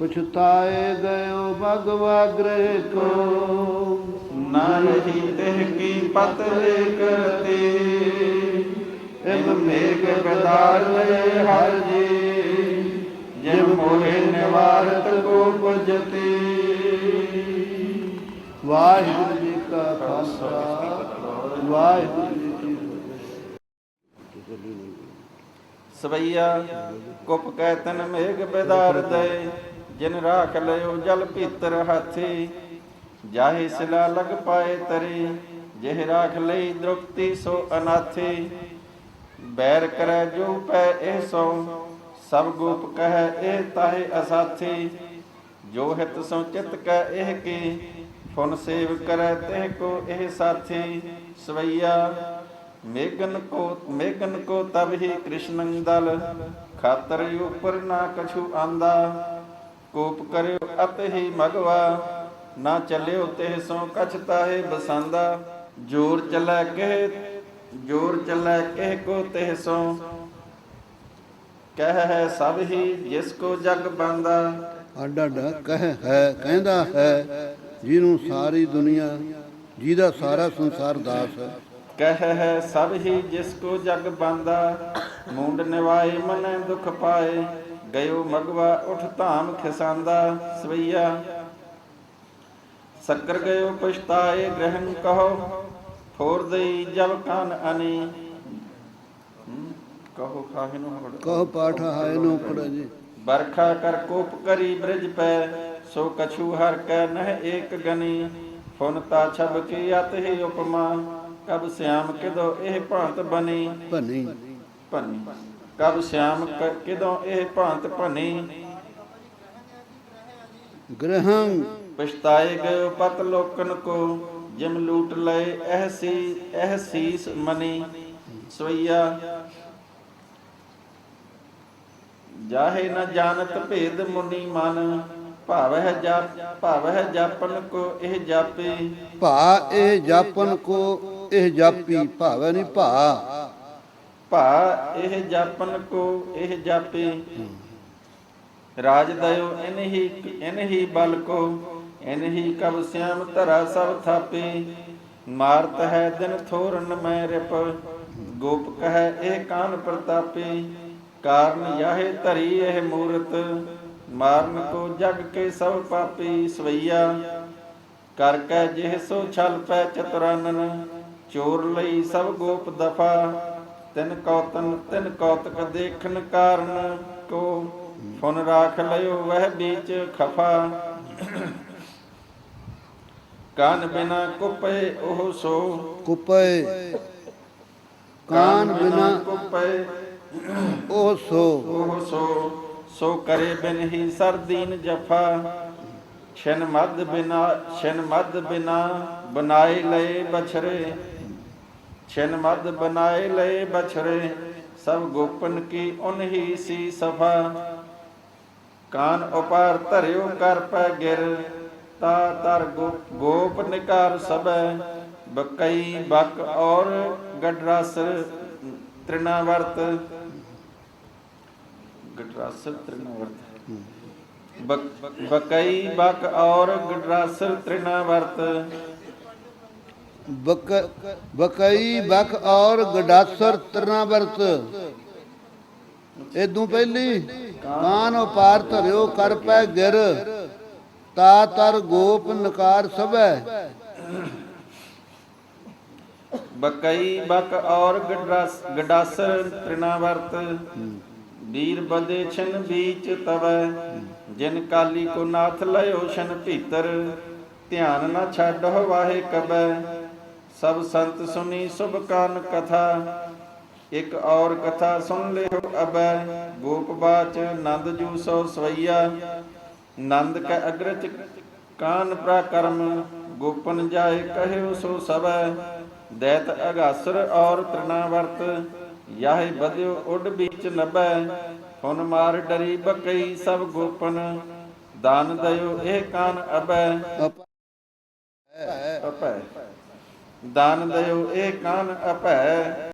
ਪਛਤਾਏ ਗਇਓ ਭਗਵਾ ਗ੍ਰਹਿ ਕੋ। ਨਾ ਰਹੀ ਤਿਹ ਕੀ ਪਤ ਲੈ ਕਰਤੇ। ਇਬ ਮੇਘ ਬਦਾਰ ਲਏ ਹਰ ਜੀ। ਜਿਮ ਮੋਹਿ ਨਿਵਾਰਤ ਕੋ ਪੁਜਤੇ। ਵਾਹਿਗੁਰੂ ਜੀ ਕਾ ਖਾਲਸਾ। ਵਾਹਿਗੁਰੂ ਜੀ ਕੀ ਫਤਿਹ। ਸਵਈਆ ਕੁਪ ਕੈ ਤਨ ਮੇਘ ਬਦਾਰ ਦੇ ਜਿਨ ਰਾਖ ਲਿਓ ਜਲ ਭੀਤਰ ਹਾਥੀ, ਜਾਹੇ ਸਿਲਾ ਲਗ ਪਾਏ ਤਰੀ, ਜਿਹ ਰਾਖ ਲਈ ਦ੍ਰੁਪਤੀ ਸੋ ਅਨਾਥੀ। ਬੈਰ ਕਰੈ ਜੋ ਪੈ ਇਹ ਸੋ, ਸਭ ਗੋਪ ਕਹੈ ਇਹ ਤਾਹੇ ਅਸਾਥੀ। ਜੋ ਹਿਤ ਸੋ ਚਿਤ ਕੈ ਇਹ ਕੀ, ਫੁਨ ਸੇਵ ਕਰੈ ਤਿਹ ਕੋ ਇਹ ਸਾਥੀ। ਸਵਈਆ, ਮੇਗਨ ਕੋ ਮੇਗਨ ਕੋ ਤਬ ਹੀ ਕ੍ਰਿਸ਼ਨੰ ਦਲ, ਖਾਤਰ ਉਪਰ ਨਾ ਕਛੂ ਆਂਦਾ। ਕੋਪ ਕਰਿਓ ਅਤ ਹੀ ਮਗਵਾ। ਨਾ ਚੱਲਿਓ ਤਿਹ ਸੋ ਕਛ ਤਾਹੇ ਬਸੰਦਾ। ਜੋਰ ਚੱਲੈ ਕਹਿ ਜੋਰ ਚੱਲੈ ਕਹਿ ਕੋ ਤਿਹ ਸੋ। ਕਹਿ ਹੈ ਸਭ ਹੀ ਜਿਸ ਕੋ ਜਗ ਬੰਦਾ। ਆਡਾ ਡਾ ਕਹਿ ਹੈ ਕਹਿੰਦਾ ਹੈ ਜਿਹਨੂੰ ਸਾਰੀ ਦੁਨੀਆ ਜਿਹਦਾ ਸਾਰਾ ਸੰਸਾਰ ਦਾਸ ਹੈ। ਕਹਿ ਹੈ ਸਭ ਹੀ ਜਿਸ ਕੋ ਜਗ ਬੰਦਾ। ਮੂੰਡ ਨਿਵਾਏ ਮਨੈ ਦੁਖ ਪਾਏ। ਗਇਓ ਮਗਵਾ ਉਠ ਧਾਮ ਖਿਸਾਂਦਾ ਸਵਈਆ। ਸਕਰ ਗਇਓ ਪਛਤਾਏ ਗ੍ਰਹਿਣ ਕਹੋ ਫੋਰ ਦਈ ਜਬ ਕਾਨ ਅਨੀ। ਕਹੋ ਖਾਹਿ ਨੂੰ ਹਵੜ। ਕਹ ਪਾਠ ਹਾਇ ਨੋ ਪੜ ਜੀ। ਬਰਖਾ ਕਰ ਕੋਪ ਕਰੀ ਬ੍ਰਿਜ ਪੈ ਸੋ ਕਛੂ ਹਰ ਕੈ ਨਹਿ ਏਕ ਗਨੀ। ਫੁਨ ਤਾ ਛਬ ਕੀ ਅਤ ਹੀ ਉਪਮਾ ਕਬ ਸਿਆਮ ਕਿਦੋ ਇਹ ਭਾਂਤ ਬਨੀ। ਭਨੀ। ਭਨੀ। ਕਬ ਸਿਆਮ ਕ- ਕਿਦੋਂ ਇਹ ਭਾਂਤ ਭਨੀ? ਗ੍ਰਹੰ ਪਛਤਾਏ ਗਏ ਪਤ ਲੋਕਨ ਕੋ ਜਿਮ ਲੂਟ ਲਏ ਐਸੀ ਐਹ ਸੀਸ ਮਨੀ। ਸਵਈਆ ਜਾਹੇ ਨ ਜਾਣਤ ਭੇਦ ਮੁਨੀ ਮਨ ਭਾਵਹਿ ਜਪ ਭਾਵਹਿ ਜਾਪਨ ਕੋ ਇਹ ਜਾਪੇ। ਭਾ ਇਹ ਜਾਪਨ ਕੋ ਇਹ ਜਾਪੀ ਭਾਵੈ ਨਹੀਂ ਭਾ। ਭਾ, ਇਹ ਜਾਪਨ ਕੋ, ਇਹ ਜਾਪੇ। ਰਾਜ ਦਇਓ ਇਨ ਹੀ ਬਲ ਕੋ ਇਨ ਕਬ ਸਿਆਮ ਧਰਾ ਸਭ ਥਾਪੇ। ਮਾਰਤ ਹੈ ਦਿਨ ਥੋਰਨ ਮੈਂ ਰਿਪ, ਗੋਪ ਕਹੈ ਇਹ ਕਾਨ ਪ੍ਰਤਾਪੇ। ਕਾਰਨ ਯਾਹੇ ਧਰੀ ਇਹ ਮੂਰਤ, ਮਾਰਨ ਕੋ ਜਗ ਕੇ ਸਭ ਪਾਪੀ ਸਵਈਆ। ਕਰ ਕੈ ਜਿਹ ਸੋ ਛਲ ਪੈ ਚਤੁਰਾਨਨ, ਚੋਰ ਲਈ ਸਭ ਗੋਪ ਦਫਾ। ਤਿਨ ਕੌਤਨ ਤਿਨ ਕੌਤਕ ਦੇਖਨ ਕਾਰਨ ਕੋ ਫੁਨ ਰਾਖ ਲਿਓ ਵਹਿ ਬੀਚ ਖਫਾ। ਕਾਨ ਬਿਨਾ ਕੁਪੇ ਉਹ ਸੋ। ਕੁਪੈ। ਕਾਨ ਬਿਨਾ ਕੁਪੇ ਉਹ ਸੋ। ਉਹ ਸੋ। ਸੋ ਕਰੇ ਬਿਨ ਹੀ ਸਰਦੀਨ ਜਫਾ। ਛਨ ਮਦ ਬਿਨਾ ਛਨ ਮਦ ਬਿਨਾ ਬਨਾਏ ਲਏ ਬਛਰੇ। ਛਨ ਮਦ ਬਨਾਏ ਲਏ ਬਛਰੇ, ਸਭ ਗੋਪਨ ਕੀ ਉਨਹੀ ਸੀ ਸਫਾ। ਕਾਨ ਉਪਾਰ ਧਰਿਓ ਕਰ ਪੈ ਗਿਰ, ਤਾ ਤਰ ਗੋ- ਗੋਪ ਨਿਕਾਰ ਸਬੈ ਬਕਈ ਬਕ ਔਰ ਗਡਰਸ ਤ੍ਰਿਣਾ ਵਰਤ ਗਡਰਸ ਤ੍ਰਿਣਾ ਵਰਤ ਬਕ- ਬਕਈ ਬਕ ਔਰ ਗਡਰਸ ਤ੍ਰਿਣਾ ਵਰਤ ਬਕ ਬਕਈ ਬਕ ਔਰ ਗਡਾਸਰ ਤਰਨਾ ਵਰਤ। ਇਦੋਂ ਪਹਿਲੀ, ਕਾਨ ਉਪਾਰ ਧਰਿਓ ਕਰ ਪੈ ਗਿਰ, ਤਾ ਤਰ ਗੋਪ ਨਕਾਰ ਸਭੈ। ਬਕਈ ਬਕ ਔਰ ਗਡਰਸ ਗਡਾਸਰ ਤ੍ਰਿਣਾ ਵਰਤ, ਵੀਰ ਬਦੇ ਛਨ ਬੀਚ ਤਵੈ। ਜਿਨ ਕਾਲੀ ਕੋ ਨਾਥ ਲਇਓ ਸ਼ਨ ਭੀਤਰ, ਧਿਆਨ ਨਾ ਛੱਡੋ ਵਾਹੇ ਕਬੈ। ਸਭ ਸੰਤ ਸੁਨੀ ਸੁਭ ਕਾਨ ਕਥਾ ਇੱਕ ਔਰ ਕਥਾ ਸੁਣ ਲਿਓ ਅਬੈ ਗੋਪ ਬਾਚ ਨੰਦ ਜੂ ਸੋ ਸਵਈਆ। ਨੰਦ ਕੈ ਅਗਰਚ ਕਾਨ ਪ੍ਰਕਰਮ ਗੋਪਨ ਜਾਏ ਕਹਿਓ ਸੋ ਸਬੈ ਦੈਤ ਅਗਾਸਰ ਔਰ ਤ੍ਰਿਣਾ ਵਰਤ ਯਾਹੇ ਬਦਿਓ ਉੱਡ ਬੀਚ ਨਬੈ ਹੁਣ ਮਾਰ ਡਰੀ ਬਕਈ ਸਭ ਗੋਪਨ ਦਾਨ ਦਇਓ ਇਹ ਕਾਨ ਅਬੈ। ਅਪੈ। ਦਾਨ ਦਇਓ ਇਹ ਕਾਨ ਅਪੈ